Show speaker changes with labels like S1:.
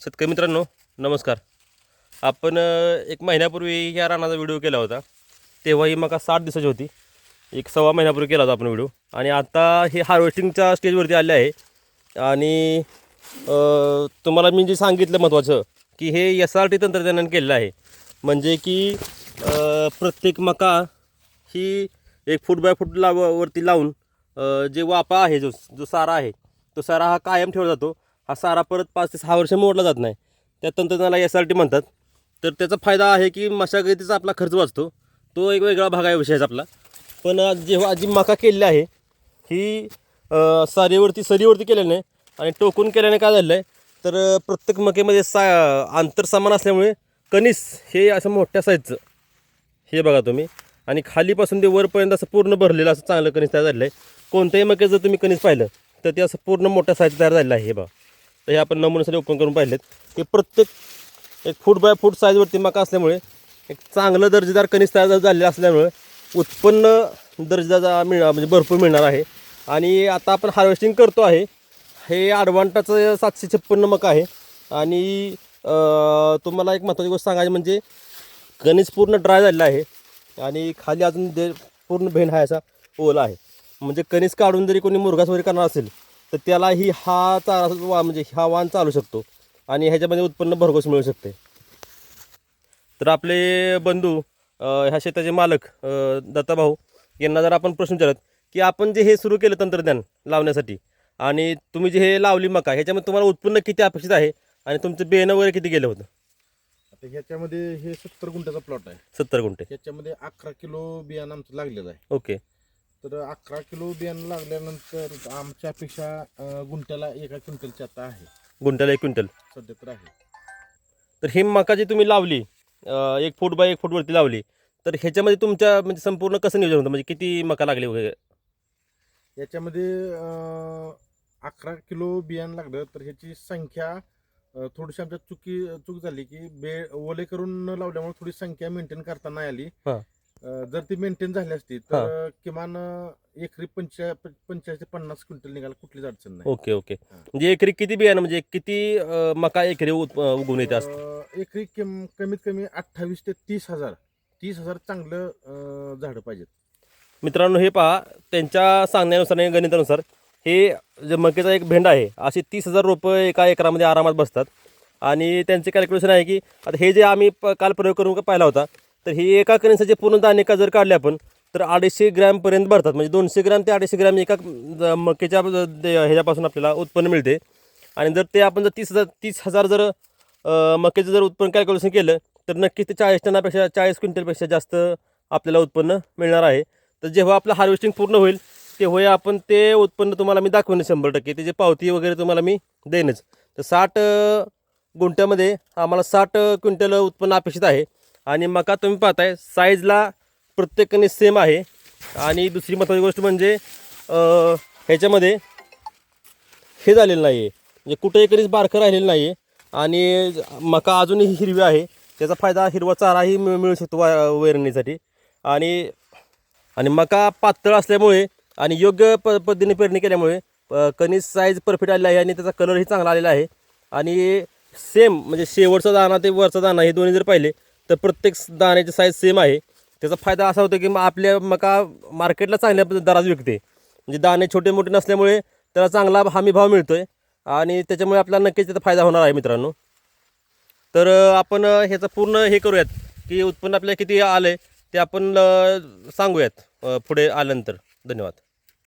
S1: शेतकरी मित्रांनो नमस्कार. आपण एक महिन्यापूर्वी ह्या रानाचा व्हिडिओ केला होता. तेव्हा ही मका साठ दिवसाची होती. एक सव्वा महिन्यापूर्वी केला होता आपण व्हिडिओ आणि आता हे हार्वेस्टिंगच्या स्टेजवरती आले आहे. आणि तुम्हाला मी जे सांगितलं महत्त्वाचं की हे एस आर टी तंत्रज्ञानाने केलेलं आहे. म्हणजे की प्रत्येक मका ही एक फूट बाय फूट लाव वरती लावून जे वापा आहे जो जो सारा आहे तो सारा हा कायम ठेवला जातो. हा सारा परत पाच ते सहा वर्ष मोडला जात नाही. त्या तंत्रज्ञानाला एस आर टी म्हणतात. तर त्याचा फायदा आहे की मशागतीचा आपला खर्च वाचतो. तो एक वेगळा भाग आहे विषयाचा आपला. पण आज जेव्हा जी मका केलेली आहे ही सारीवरती सरीवरती केल्याने आणि टोकून केल्याने काय झालं आहे तर प्रत्येक मकेमध्ये सा अंतर समान असल्यामुळे कनिस हे असं मोठ्या साईजचं हे बघा तुम्ही. आणि खालीपासून ते वरपर्यंत असं पूर्ण भरलेलं असं चांगलं कनिस तयार झालेलं आहे कोणत्याही मकेचं जर तुम्ही कनिस पाहिलं तर ते असं पूर्ण मोठ्या साईज तयार झालेलं आहे. हे बघा. तर हे आपण नमुन्यासाठी ओपन करून पाहिलेत. ते प्रत्येक एक फूट बाय फूट साईजवरती मका असल्यामुळे एक चांगलं दर्जेदार कणीस तयार झालेलं असल्यामुळे उत्पन्न दर्जेदार मिळणार म्हणजे भरपूर मिळणार आहे. आणि आता आपण हार्वेस्टिंग करतो आहे. हे ॲडव्हान्टाचं सातशे छप्पन्न मका आहे. आणि तुम्हाला एक महत्त्वाची गोष्ट सांगायची म्हणजे कणीस पूर्ण ड्राय झालेला आहे. आणि खाली अजून दे पूर्ण भेंड हा असा ओला आहे. म्हणजे कणीस काढून जरी कोणी मुरगास वगैरे करणार असेल तर त्यालाही हा चारा वा म्हणजे हा वाण चालू शकतो आणि ह्याच्यामध्ये उत्पन्न भरघोस मिळू शकते. तर आपले बंधू ह्या शेताचे मालक दत्ताभाऊ यांना जर आपण प्रश्न विचारत की आपण जे हे सुरू केलं तंत्रज्ञान लावण्यासाठी आणि तुम्ही जे हे लावली मका ह्याच्यामध्ये तुम्हाला उत्पन्न किती अपेक्षित आहे आणि तुमचं बियाणं वगैरे किती गेलं होतं?
S2: आता ह्याच्यामध्ये हे सत्तर गुंठ्याचा प्लॉट आहे.
S1: सत्तर गुंठे.
S2: ह्याच्यामध्ये अकरा किलो बियाणं आमचं लागलेलं आहे.
S1: ओके.
S2: तर अकरा किलो बियाणं लागल्यानंतर आमच्या अपेक्षा अं, गुंठ्याला एका क्विंटलची आता आहे.
S1: गुंठ्याला एक क्विंटल.
S2: सध्या तर आहे.
S1: तर ही मका जी तुम्ही लावली अ, एक फूट बाय एक फूटवरती लावली तर ह्याच्यामध्ये तुमच्या म्हणजे संपूर्ण कसं नियोजन होतं? म्हणजे किती मका लागली वगैरे?
S2: याच्यामध्ये अं, अकरा किलो बियाणं लागलं तर ह्याची संख्या अं, थोडीशी आमच्या चुकी चूक झाली की बे ओले करून न लावल्यामुळे थोडी संख्या मेंटेन करता नाही आली.
S1: हा.
S2: जर ती मेंटेन झाली असती तर किमान एकरी पंचा पंचाळीस ते पन्नास क्विंटल निघायला कुठलीच अडचण नाही.
S1: Okay okay. म्हणजे एकरी किती बियाणं म्हणजे किती मका एकरी उगवून येते असं
S2: अं, एकरी किम कमीत कमी अठ्ठावीस ते तीस हजार. तीस हजार चांगलं झाडं पाहिजेत.
S1: मित्रांनो हे पहा त्यांच्या सांगण्यानुसार आणि गणितानुसार हे जे मकेचा एक भेंडा आहे असे तीस हजार रोपं एका एकरामध्ये आरामात बसतात. आणि त्यांचे कॅल्क्युलेशन आहे की आता हे जे आम्ही प काल प्रयोग करून पाहिला होता तर हे एका कणीसाचे पूर्ण दाणे का जर काढले आपण तर अडीचशे ग्रॅमपर्यंत भरतात. म्हणजे दोनशे ग्रॅम ते अडीचशे ग्रॅम एका मकेच्या ह्याच्यापासून आपल्याला उत्पन्न मिळते. आणि जर ते आपण जर तीस हजार तीस हजार जर मक्याचं जर उत्पन्न कॅल्क्युलेशन केलं तर नक्कीच ते चाळीस टनापेक्षा चाळीस क्विंटलपेक्षा जास्त आपल्याला उत्पन्न मिळणार आहे. तर जेव्हा आपलं हार्वेस्टिंग पूर्ण होईल तेव्हा आपण ते उत्पन्न तुम्हाला मी दाखवेन शंभर टक्के. त्याची पावती वगैरे तुम्हाला मी देईनच. तर साठ गुंठ्यामध्ये आम्हाला साठ क्विंटल उत्पन्न अपेक्षित आहे. आणि मका तुम्ही पाहताय साईजला प्रत्येकाने सेम आहे. आणि दुसरी महत्त्वाची गोष्ट म्हणजे ह्याच्यामध्ये हे झालेलं नाही आहे म्हणजे कुठेही कधीच बारखं राहिलेलं नाही आहे आणि मका अजूनही हिरवी आहे. त्याचा फायदा हिरवा चाराही मिळ मिळू शकतो वा वेरणीसाठी. आणि आणि मका पातळ असल्यामुळे आणि योग्य प पद्धतीने पेरणी केल्यामुळे कणीस साईज परफेक्ट आलेला आहे आणि त्याचा कलरही चांगला आलेला आहे. आणि सेम म्हणजे शेवटचा दाणा ते वरचा दाणा हे दोन्ही जर पाहिले तर प्रत्येक दाण्याची साईज सेम आहे. त्याचा फायदा असा होतो की मग आपल्या मका मार्केटला चांगल्या दरात विकते. म्हणजे दाणे छोटे मोठे नसल्यामुळे त्याला चांगला हमी भाव मिळतो आहे आणि त्याच्यामुळे आपल्याला नक्कीच त्याचा फायदा होणार आहे मित्रांनो. तर आपण ह्याचं पूर्ण हे करूयात की उत्पन्न आपल्याला किती आलं आहे ते आपण सांगूयात पुढे आल्यानंतर. धन्यवाद.